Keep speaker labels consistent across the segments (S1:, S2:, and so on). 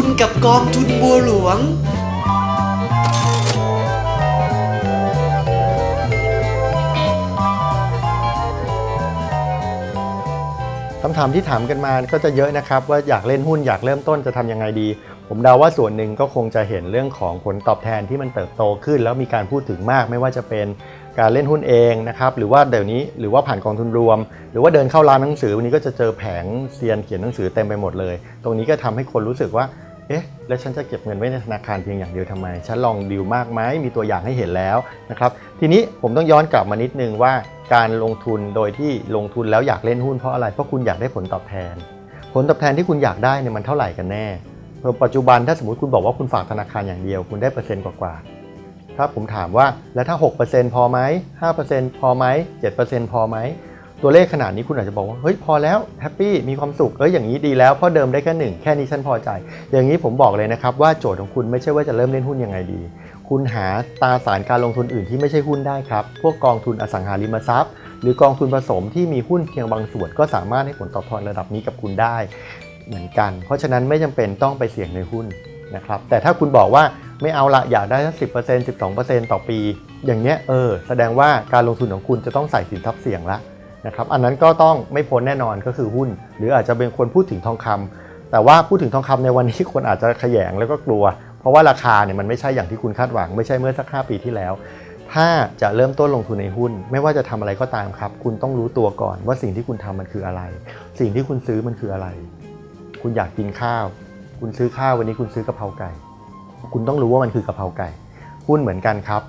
S1: ทุนกับกองทุนบัวหลวง
S2: คำถามที่ถามกันมาก็จะเยอะนะครับ ว่าอยากเล่นหุ้นอยากเริ่มต้นจะทำยังไงดี ผมเดาว่าส่วนหนึ่งก็คงจะเห็นเรื่องของผลตอบแทนที่มันเติบโตขึ้น แล้วมีการพูดถึงมากไม่ว่าจะเป็นการเล่นหุ้นเองนะครับหรือว่าเดี๋ยวนี้หรือว่าผ่านกองทุนรวม หรือว่าเดินเข้าร้านหนังสือวันนี้ก็จะเจอแผงเซียนเขียนหนังสือเต็มไปหมดเลย ตรงนี้ก็ทำให้คนรู้สึกว่า เอ๊ะ แล้วฉันจะเก็บเงินไว้ในธนาคารเพียงอย่างเดียวทำไม ฉันลองดิวมากไหมมีตัวอย่างให้เห็นแล้วนะครับ ทีนี้ผมต้องย้อนกลับมานิดนึงว่าการลงทุนโดยที่ลงทุนแล้วอยากเล่นหุ้นเพราะอะไร เพราะคุณอยากได้ผลตอบแทน ผลตอบแทนที่คุณอยากได้เนี่ยมันเท่าไหร่กันแน่ ปัจจุบันถ้าสมมติคุณบอกว่าคุณฝากธนาคารอย่างเดียว คุณได้เปอร์เซ็นต์กว่าๆ ถ้าผมถามว่าแล้วถ้า 6%พอไหม5%พอไหม7%พอไหม ตัวเลขขนาดนี้คุณอาจจะบอกว่าเฮ้ยพอแล้วแฮปปี้มีความสุขเอ้ยอย่างนี้ดีแล้วเพราะเดิมได้แค่หนึ่งแค่นี้ฉันพอใจ อย่างนี้ผมบอกเลยนะครับว่าโจทย์ของคุณไม่ใช่ว่าจะเริ่มเล่นหุ้นยังไงดี คุณหาตราสารการลงทุนอื่นที่ไม่ใช่หุ้นได้ครับ พวกกองทุนอสังหาริมทรัพย์ หรือกองทุนผสมที่มีหุ้นเพียงบางส่วน ก็สามารถให้ผลตอบแทนระดับนี้กับคุณได้เหมือนกัน เพราะฉะนั้นไม่จำเป็นต้องไปเสี่ยงในหุ้นนะครับแต่ถ้าคุณบอกว่าไม่เอาละอยากได้สิบเปอร์เซ็นต์สิบสองเปอร์เซ็นต์ต่อปี อย่างเนี้ยเออแสดงว่าการลงทุนของคุณจะต้องใส่สินทรัพย์เสี่ยงละ นะครับอันนั้นก็ต้องไม่พ้นแน่นอนก็คือหุ้น หรืออาจจะเป็นคนพูดถึงทองคำแต่ว่าพูดถึงทองคำในวันนี้คนอาจจะขยงแล้วก็กลัว เพราะว่าราคาเนี่ยมันไม่ใช่อย่างที่คุณคาดหวัง ไม่ใช่เมื่อสัก 5 ปีที่แล้ว ถ้าจะเริ่มต้นลงทุนในหุ้น ไม่ว่าจะทำอะไรก็ตามครับ คุณต้องรู้ตัวก่อนว่าสิ่งที่คุณทำมันคืออะไร สิ่งที่คุณซื้อมันคืออะไร คุณอยากกินข้าว คุณซื้อข้าววันนี้คุณซื้อกะเพราไก่ คุณต้องรู้ว่ามันคือกะเพราไก่ หุ้นเหมือนกันครับ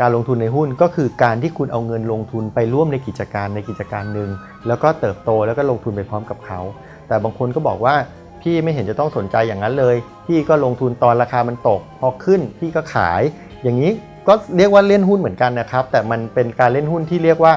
S2: การลงทุนในหุ้นก็คือการที่คุณเอาเงินลงทุนไปร่วมในกิจการในกิจการหนึ่งแล้วก็เติบโตแล้วก็ลงทุนไปพร้อมกับเขา แต่บางคนก็บอกว่าพี่ไม่เห็นจะต้องสนใจอย่างนั้นเลย พี่ก็ลงทุนตอนราคามันตก พอขึ้นพี่ก็ขาย อย่างนี้ก็เรียกว่าเล่นหุ้นเหมือนกันนะครับ แต่มันเป็นการเล่นหุ้นที่เรียกว่า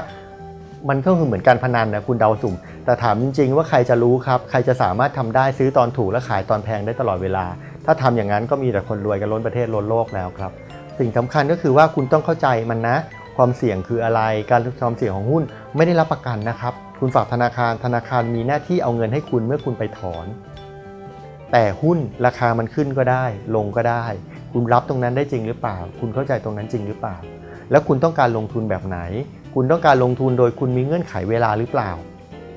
S2: มันก็คือเหมือนการพนันนะคุณเดาสุ่ม แต่ถามจริงๆว่าใครจะรู้ครับ ใครจะสามารถทำได้ซื้อตอนถูกและขายตอนแพงได้ตลอดเวลา ถ้าทำอย่างนั้นก็มีแต่คนรวยกันล้นประเทศล้นโลกแล้วครับ สิ่งสำคัญก็คือว่าคุณต้องเข้าใจมันนะ ความเสี่ยงคืออะไร การความเสี่ยงของหุ้นไม่ได้รับประกันนะครับ คุณฝากธนาคาร ธนาคารมีหน้าที่เอาเงินให้คุณเมื่อคุณไปถอน แต่หุ้นราคามันขึ้นก็ได้ ลงก็ได้ คุณรับตรงนั้นได้จริงหรือเปล่า คุณเข้าใจตรงนั้นจริงหรือเปล่า แล้วคุณต้องการลงทุนแบบไหน คุณต้องการลงทุนโดยคุณมีเงื่อนไขเวลาหรือเปล่า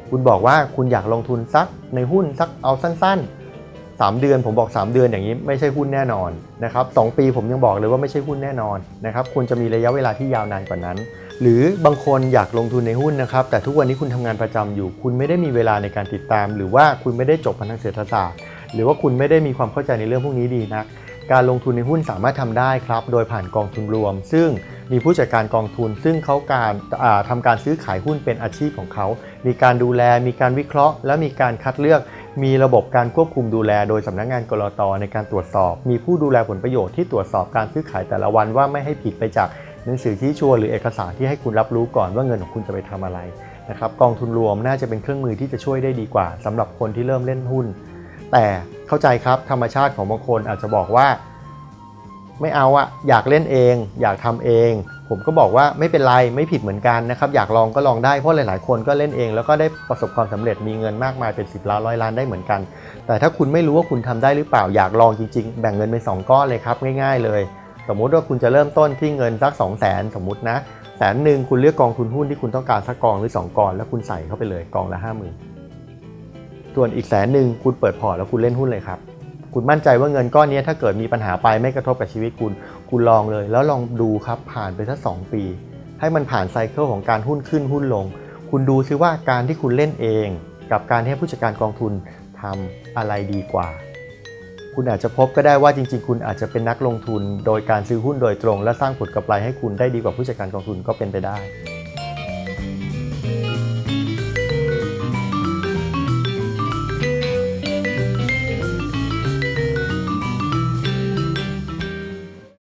S2: คุณบอกว่าคุณอยากลงทุนสักในหุ้นสักเอาสั้น ๆ 3 เดือนผมบอก 3 เดือนอย่างนี้ไม่ใช่หุ้นแน่นอนนะครับสปีผมยังบอกเลยว่าไม่ใช่หุ้นแน่นอนนะครับควรจะมีระยะเวลาที่ยาวนานกว่านั้น หรือบางคนอยากลงทุนในหุ้นนะครับแต่ทุกวันนี้คุณทำงานประจำอยู่ คุณไม่ได้มีเวลาในการติดตาม หรือว่าคุณไม่ได้จบพันธเศรษฐศาสตร์ หรือว่าคุณไม่ได้มีความเข้าใจในเรื่องพวกนี้ดีนักการลงทุนในหุ้นสามารถทำได้ครับ โดยผ่านกองทุนรวม ซึ่งมีผู้จัดการกองทุน ซึ่งเขาการอ่าทำการซื้อขายหุ้นเป็นอาชีพของเขา มีการดูแล มีการวิเคราะห์ และมีการคัดเลือก มีระบบการควบคุมดูแลโดยสำนักงานกรตในการตรวจสอบ มีผู้ดูแลผลประโยชน์ที่ตรวจสอบการซื้อขายแต่ละวันว่าไม่ให้ผิดไปจากหนังสือที่ชัวร์หรือเอกสารที่ให้คุณรับรู้ก่อนว่าเงินของคุณจะไปทำอะไรนะครับกองทุนรวมน่าจะเป็นเครื่องมือที่จะช่วยได้ดีกว่าสำหรับคนที่เริ่มเล่นหุ้น แต่เข้าใจครับธรรมชาติของบางคนอาจจะบอกว่า ไม่เอาอะอยากเล่นเอง อยากทำเอง ผมก็บอกว่าไม่เป็นไรไม่ผิดเหมือนกันนะครับอยากลองก็ลองได้เพราะหลาย ๆ คนก็เล่นเอง แล้วก็ได้ประสบความสำเร็จมีเงินมากมายเป็น10ล้านร้อยล้านได้เหมือนกัน แต่ถ้าคุณไม่รู้ว่าคุณทำได้หรือเปล่าอยากลองจริง ๆ แบ่งเงินเป็น2ก้อนเลยครับง่าย ๆ เลย สมมุติว่าคุณจะเริ่มต้นที่เงินสัก 2 0 0 0 0นสมมุตินะแสนหนึ่งคุณเลือกกองทุนหุ้นที่คุณต้องการสักกองหรือ 2กองแล้วคุณใส่เข้าไปเลยกองละ 5 0,000ส่วนอีกแสนหนึ่งคุณเปิดพอร์ตแล้วคุณเล่นหุ้นเลยครับคุณมั่นใจว่าเงินก้อนนี้ถ้าเกิดมีปัญหาไปไม่กระทบกับชีวิตคุณ คุณลองเลย แล้วลองดูครับผ่านไปสักสองปี ให้มันผ่านไซเคิลของการหุ้นขึ้นหุ้นลง คุณดูซิว่าการที่คุณเล่นเอง กับการที่ให้ผู้จัดการกองทุนทำอะไรดีกว่า คุณอาจจะพบก็ได้ว่าจริง ๆ คุณอาจจะเป็นนักลงทุน โดยการซื้อหุ้นโดยตรง และสร้างผลกำไรให้คุณได้ดีกว่าผู้จัดการกองทุนก็เป็นไปได้